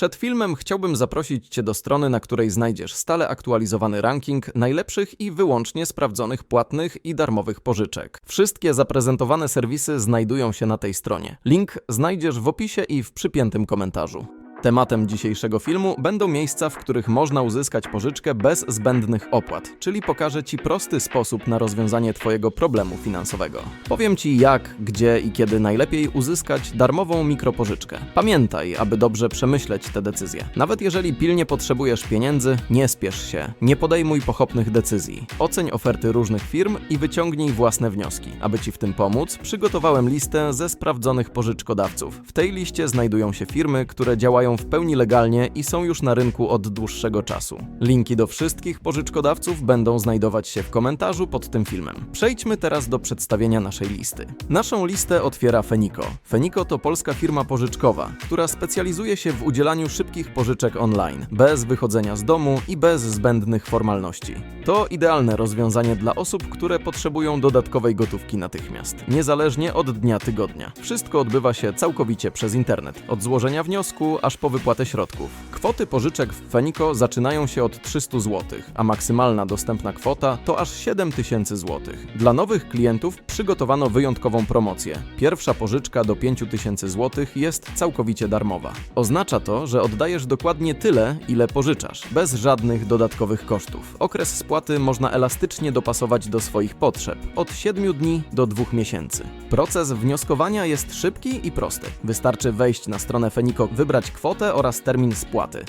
Przed filmem chciałbym zaprosić Cię do strony, na której znajdziesz stale aktualizowany ranking najlepszych i wyłącznie sprawdzonych płatnych i darmowych pożyczek. Wszystkie zaprezentowane serwisy znajdują się na tej stronie. Link znajdziesz w opisie i w przypiętym komentarzu. Tematem dzisiejszego filmu będą miejsca, w których można uzyskać pożyczkę bez zbędnych opłat, czyli pokażę Ci prosty sposób na rozwiązanie Twojego problemu finansowego. Powiem Ci jak, gdzie i kiedy najlepiej uzyskać darmową mikropożyczkę. Pamiętaj, aby dobrze przemyśleć te decyzje. Nawet jeżeli pilnie potrzebujesz pieniędzy, nie spiesz się, nie podejmuj pochopnych decyzji. Oceń oferty różnych firm i wyciągnij własne wnioski. Aby Ci w tym pomóc, przygotowałem listę ze sprawdzonych pożyczkodawców. W tej liście znajdują się firmy, które działają w pełni legalnie i są już na rynku od dłuższego czasu. Linki do wszystkich pożyczkodawców będą znajdować się w komentarzu pod tym filmem. Przejdźmy teraz do przedstawienia naszej listy. Naszą listę otwiera Fenico. Fenico to polska firma pożyczkowa, która specjalizuje się w udzielaniu szybkich pożyczek online, bez wychodzenia z domu i bez zbędnych formalności. To idealne rozwiązanie dla osób, które potrzebują dodatkowej gotówki natychmiast, niezależnie od dnia tygodnia. Wszystko odbywa się całkowicie przez internet, od złożenia wniosku aż po wypłatę środków. Kwoty pożyczek w Fenico zaczynają się od 300 zł, a maksymalna dostępna kwota to aż 7000 zł. Dla nowych klientów przygotowano wyjątkową promocję. Pierwsza pożyczka do 5000 zł jest całkowicie darmowa. Oznacza to, że oddajesz dokładnie tyle, ile pożyczasz, bez żadnych dodatkowych kosztów. Okres spłaty można elastycznie dopasować do swoich potrzeb, od 7 dni do 2 miesięcy. Proces wnioskowania jest szybki i prosty. Wystarczy wejść na stronę Fenico, wybrać kwotę oraz termin spłaty.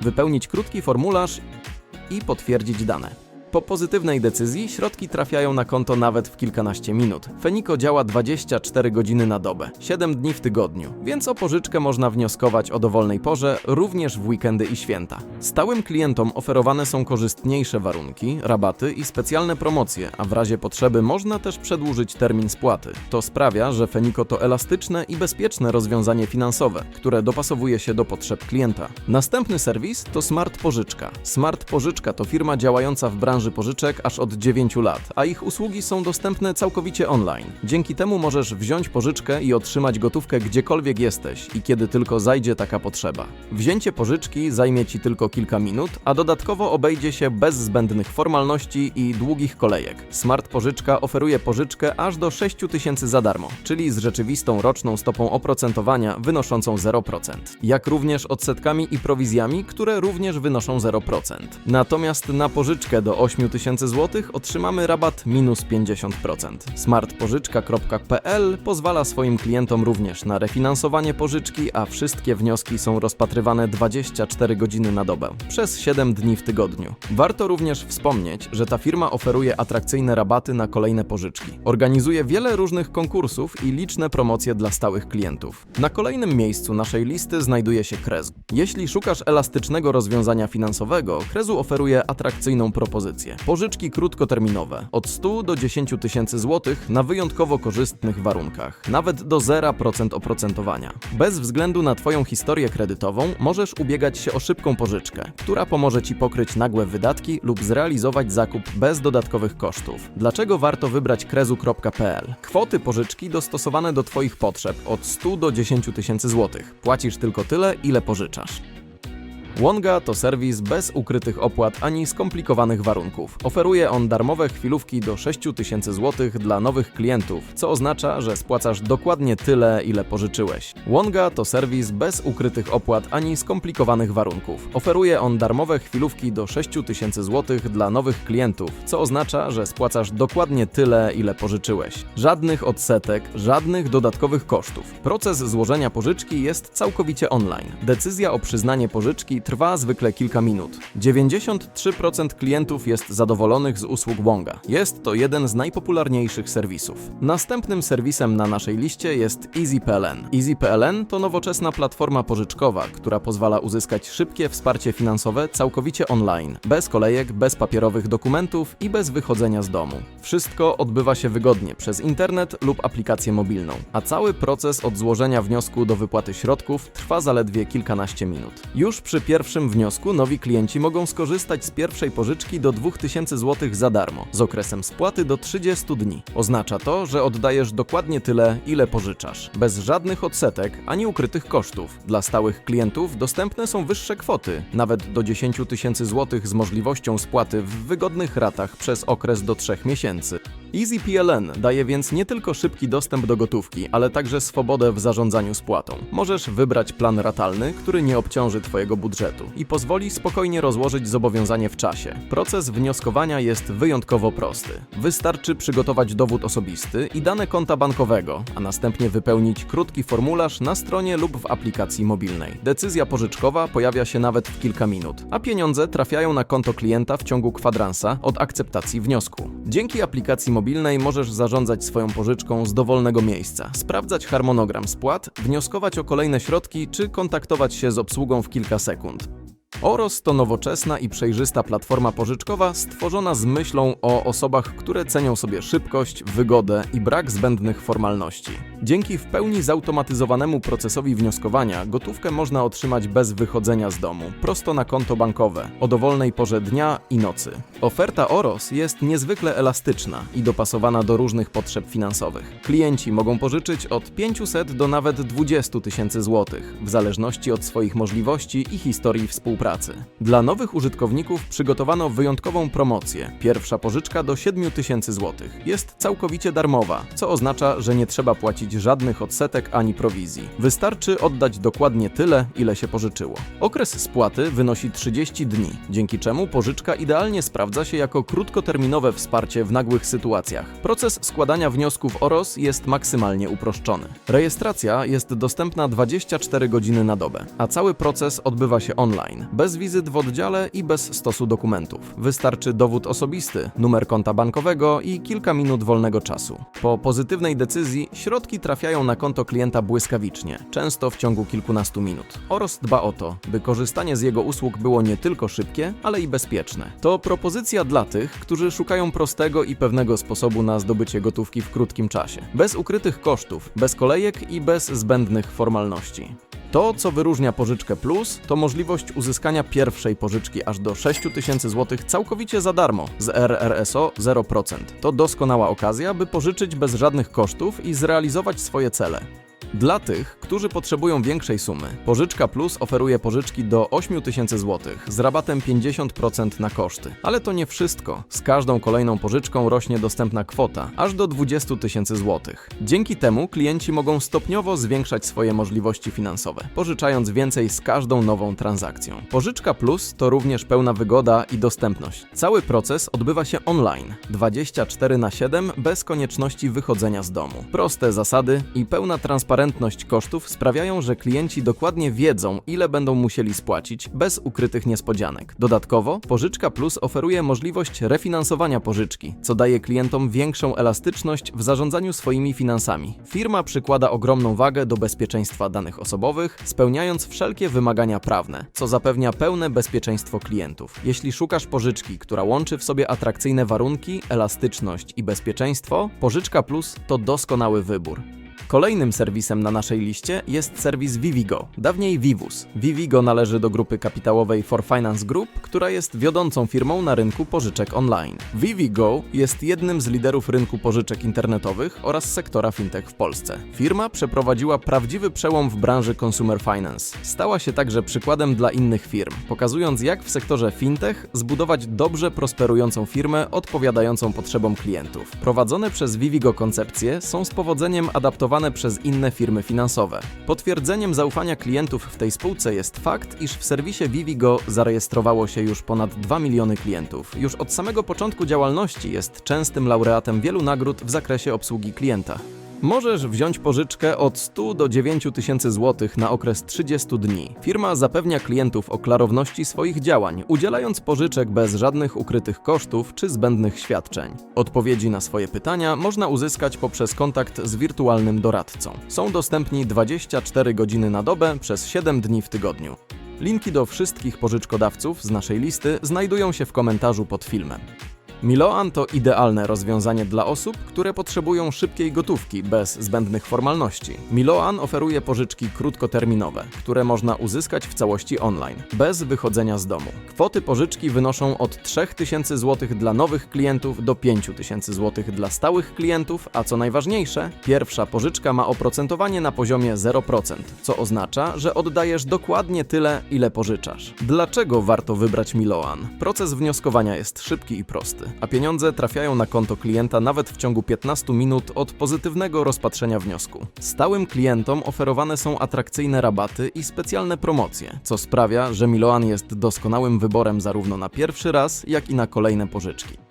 Wypełnić krótki formularz i potwierdzić dane. Po pozytywnej decyzji środki trafiają na konto nawet w kilkanaście minut. Fenico działa 24 godziny na dobę, 7 dni w tygodniu, więc o pożyczkę można wnioskować o dowolnej porze, również w weekendy i święta. Stałym klientom oferowane są korzystniejsze warunki, rabaty i specjalne promocje, a w razie potrzeby można też przedłużyć termin spłaty. To sprawia, że Fenico to elastyczne i bezpieczne rozwiązanie finansowe, które dopasowuje się do potrzeb klienta. Następny serwis to Smart Pożyczka. Smart Pożyczka to firma działająca w branży pożyczek aż od 9 lat, a ich usługi są dostępne całkowicie online. Dzięki temu możesz wziąć pożyczkę i otrzymać gotówkę gdziekolwiek jesteś i kiedy tylko zajdzie taka potrzeba. Wzięcie pożyczki zajmie Ci tylko kilka minut, a dodatkowo obejdzie się bez zbędnych formalności i długich kolejek. Smart Pożyczka oferuje pożyczkę aż do 6 tysięcy za darmo, czyli z rzeczywistą roczną stopą oprocentowania wynoszącą 0%, jak również odsetkami i prowizjami, które również wynoszą 0%. Natomiast na pożyczkę do 8 tysięcy złotych otrzymamy rabat minus 50%. Smartpożyczka.pl pozwala swoim klientom również na refinansowanie pożyczki, a wszystkie wnioski są rozpatrywane 24 godziny na dobę, przez 7 dni w tygodniu. Warto również wspomnieć, że ta firma oferuje atrakcyjne rabaty na kolejne pożyczki. Organizuje wiele różnych konkursów i liczne promocje dla stałych klientów. Na kolejnym miejscu naszej listy znajduje się Krezu. Jeśli szukasz elastycznego rozwiązania finansowego, Krezu oferuje atrakcyjną propozycję. Pożyczki krótkoterminowe od 100 do 10 tysięcy złotych na wyjątkowo korzystnych warunkach, nawet do 0% oprocentowania. Bez względu na Twoją historię kredytową możesz ubiegać się o szybką pożyczkę, która pomoże Ci pokryć nagłe wydatki lub zrealizować zakup bez dodatkowych kosztów. Dlaczego warto wybrać krezu.pl? Kwoty pożyczki dostosowane do Twoich potrzeb od 100 do 10 tysięcy złotych. Płacisz tylko tyle, ile pożyczasz. Wonga to serwis bez ukrytych opłat ani skomplikowanych warunków. Oferuje on darmowe chwilówki do 6000 zł dla nowych klientów, co oznacza, że spłacasz dokładnie tyle, ile pożyczyłeś. Wonga to serwis bez ukrytych opłat ani skomplikowanych warunków. Oferuje on darmowe chwilówki do 6000 zł dla nowych klientów, co oznacza, że spłacasz dokładnie tyle, ile pożyczyłeś. Żadnych odsetek, żadnych dodatkowych kosztów. Proces złożenia pożyczki jest całkowicie online. Decyzja o przyznanie pożyczki trwa zwykle kilka minut. 93% klientów jest zadowolonych z usług Wonga. Jest to jeden z najpopularniejszych serwisów. Następnym serwisem na naszej liście jest EasyPLN. EasyPLN to nowoczesna platforma pożyczkowa, która pozwala uzyskać szybkie wsparcie finansowe całkowicie online, bez kolejek, bez papierowych dokumentów i bez wychodzenia z domu. Wszystko odbywa się wygodnie przez internet lub aplikację mobilną, a cały proces od złożenia wniosku do wypłaty środków trwa zaledwie kilkanaście minut. Już przy pierwszym pierwszym wniosku nowi klienci mogą skorzystać z pierwszej pożyczki do 2000 zł za darmo, z okresem spłaty do 30 dni. Oznacza to, że oddajesz dokładnie tyle, ile pożyczasz, bez żadnych odsetek ani ukrytych kosztów. Dla stałych klientów dostępne są wyższe kwoty, nawet do 10 tysięcy złotych z możliwością spłaty w wygodnych ratach przez okres do 3 miesięcy. EasyPLN daje więc nie tylko szybki dostęp do gotówki, ale także swobodę w zarządzaniu spłatą. Możesz wybrać plan ratalny, który nie obciąży Twojego budżetu i pozwoli spokojnie rozłożyć zobowiązanie w czasie. Proces wnioskowania jest wyjątkowo prosty. Wystarczy przygotować dowód osobisty i dane konta bankowego, a następnie wypełnić krótki formularz na stronie lub w aplikacji mobilnej. Decyzja pożyczkowa pojawia się nawet w kilka minut, a pieniądze trafiają na konto klienta w ciągu kwadransa od akceptacji wniosku. Dzięki aplikacji mobilnej możesz zarządzać swoją pożyczką z dowolnego miejsca, sprawdzać harmonogram spłat, wnioskować o kolejne środki czy kontaktować się z obsługą w kilka sekund. Oros to nowoczesna i przejrzysta platforma pożyczkowa stworzona z myślą o osobach, które cenią sobie szybkość, wygodę i brak zbędnych formalności. Dzięki w pełni zautomatyzowanemu procesowi wnioskowania gotówkę można otrzymać bez wychodzenia z domu, prosto na konto bankowe, o dowolnej porze dnia i nocy. Oferta Oros jest niezwykle elastyczna i dopasowana do różnych potrzeb finansowych. Klienci mogą pożyczyć od 500 do nawet 20 tysięcy złotych, w zależności od swoich możliwości i historii współpracy. Dla nowych użytkowników przygotowano wyjątkową promocję. Pierwsza pożyczka do 7 tysięcy złotych. Jest całkowicie darmowa, co oznacza, że nie trzeba płacić żadnych odsetek ani prowizji. Wystarczy oddać dokładnie tyle, ile się pożyczyło. Okres spłaty wynosi 30 dni, dzięki czemu pożyczka idealnie sprawdza się jako krótkoterminowe wsparcie w nagłych sytuacjach. Proces składania wniosków OROS jest maksymalnie uproszczony. Rejestracja jest dostępna 24 godziny na dobę, a cały proces odbywa się online, bez wizyt w oddziale i bez stosu dokumentów. Wystarczy dowód osobisty, numer konta bankowego i kilka minut wolnego czasu. Po pozytywnej decyzji środki trafiają na konto klienta błyskawicznie, często w ciągu kilkunastu minut. OROS dba o to, by korzystanie z jego usług było nie tylko szybkie, ale i bezpieczne. To propozycja dla tych, którzy szukają prostego i pewnego sposobu na zdobycie gotówki w krótkim czasie. Bez ukrytych kosztów, bez kolejek i bez zbędnych formalności. To, co wyróżnia pożyczkę plus, to możliwość uzyskania pierwszej pożyczki aż do 6000 zł całkowicie za darmo z RRSO 0%. To doskonała okazja, by pożyczyć bez żadnych kosztów i zrealizować swoje cele. Dla tych, którzy potrzebują większej sumy, Pożyczka Plus oferuje pożyczki do 8000 zł z rabatem 50% na koszty. Ale to nie wszystko. Z każdą kolejną pożyczką rośnie dostępna kwota, aż do 20 tysięcy złotych. Dzięki temu klienci mogą stopniowo zwiększać swoje możliwości finansowe, pożyczając więcej z każdą nową transakcją. Pożyczka Plus to również pełna wygoda i dostępność. Cały proces odbywa się online, 24 na 7 bez konieczności wychodzenia z domu. Proste zasady i pełna transparentność kosztów sprawiają, że klienci dokładnie wiedzą, ile będą musieli spłacić, bez ukrytych niespodzianek. Dodatkowo, Pożyczka Plus oferuje możliwość refinansowania pożyczki, co daje klientom większą elastyczność w zarządzaniu swoimi finansami. Firma przykłada ogromną wagę do bezpieczeństwa danych osobowych, spełniając wszelkie wymagania prawne, co zapewnia pełne bezpieczeństwo klientów. Jeśli szukasz pożyczki, która łączy w sobie atrakcyjne warunki, elastyczność i bezpieczeństwo, Pożyczka Plus to doskonały wybór. Kolejnym serwisem na naszej liście jest serwis Vivigo, dawniej Vivus. Vivigo należy do grupy kapitałowej For Finance Group, która jest wiodącą firmą na rynku pożyczek online. Vivigo jest jednym z liderów rynku pożyczek internetowych oraz sektora fintech w Polsce. Firma przeprowadziła prawdziwy przełom w branży consumer finance. Stała się także przykładem dla innych firm, pokazując jak w sektorze fintech zbudować dobrze prosperującą firmę odpowiadającą potrzebom klientów. Prowadzone przez Vivigo koncepcje są z powodzeniem adaptowane przez inne firmy finansowe. Potwierdzeniem zaufania klientów w tej spółce jest fakt, iż w serwisie Vivigo zarejestrowało się już ponad 2 miliony klientów. Już od samego początku działalności jest częstym laureatem wielu nagród w zakresie obsługi klienta. Możesz wziąć pożyczkę od 100 do 9 tysięcy złotych na okres 30 dni. Firma zapewnia klientów o klarowności swoich działań, udzielając pożyczek bez żadnych ukrytych kosztów czy zbędnych świadczeń. Odpowiedzi na swoje pytania można uzyskać poprzez kontakt z wirtualnym doradcą. Są dostępni 24 godziny na dobę przez 7 dni w tygodniu. Linki do wszystkich pożyczkodawców z naszej listy znajdują się w komentarzu pod filmem. Miloan to idealne rozwiązanie dla osób, które potrzebują szybkiej gotówki bez zbędnych formalności. Miloan oferuje pożyczki krótkoterminowe, które można uzyskać w całości online, bez wychodzenia z domu. Kwoty pożyczki wynoszą od 3000 zł dla nowych klientów do 5000 zł dla stałych klientów, a co najważniejsze, pierwsza pożyczka ma oprocentowanie na poziomie 0%, co oznacza, że oddajesz dokładnie tyle, ile pożyczasz. Dlaczego warto wybrać Miloan? Proces wnioskowania jest szybki i prosty, a pieniądze trafiają na konto klienta nawet w ciągu 15 minut od pozytywnego rozpatrzenia wniosku. Stałym klientom oferowane są atrakcyjne rabaty i specjalne promocje, co sprawia, że Miloan jest doskonałym wyborem zarówno na pierwszy raz, jak i na kolejne pożyczki.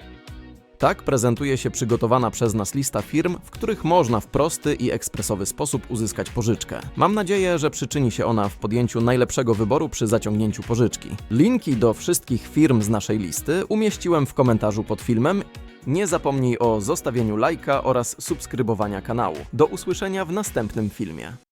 Tak prezentuje się przygotowana przez nas lista firm, w których można w prosty i ekspresowy sposób uzyskać pożyczkę. Mam nadzieję, że przyczyni się ona w podjęciu najlepszego wyboru przy zaciągnięciu pożyczki. Linki do wszystkich firm z naszej listy umieściłem w komentarzu pod filmem. Nie zapomnij o zostawieniu lajka oraz subskrybowania kanału. Do usłyszenia w następnym filmie.